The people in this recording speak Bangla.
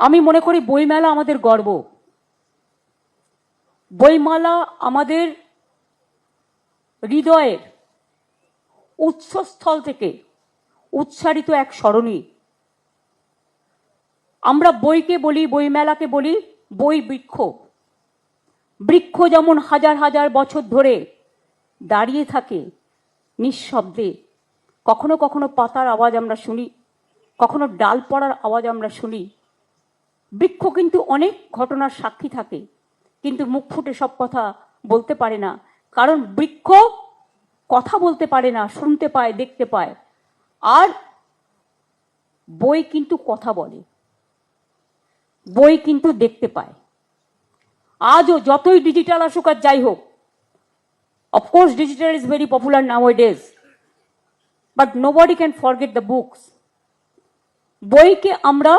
আমি মনে করি বইমেলা আমাদের গর্ব। বইমালা আমাদের হৃদয়ের উৎসস্থল থেকে উচ্চারিত এক স্মরণী আমরা বইকে বলি, বইমেলাকে বলি, বই বৃক্ষ। বৃক্ষ যেমন হাজার হাজার বছর ধরে দাঁড়িয়ে থাকে নিঃশব্দে, কখনো কখনো পাতার আওয়াজ আমরা শুনি, কখনো ডাল পড়ার আওয়াজ আমরা শুনি বৃক্ষ কিন্তু অনেক ঘটনার সাক্ষী থাকে, কিন্তু মুখ ফুটে সব কথা বলতে পারে না। কারণ বৃক্ষ কথা বলতে পারে না, শুনতে পায়, দেখতে পায়। আর বই কিন্তু কথা বলে, বই কিন্তু দেখতে পায়। আজও যতই ডিজিটাল আসুক আর যাই হোক of course digital is very popular nowadays but nobody can forget the books বইকে আমরা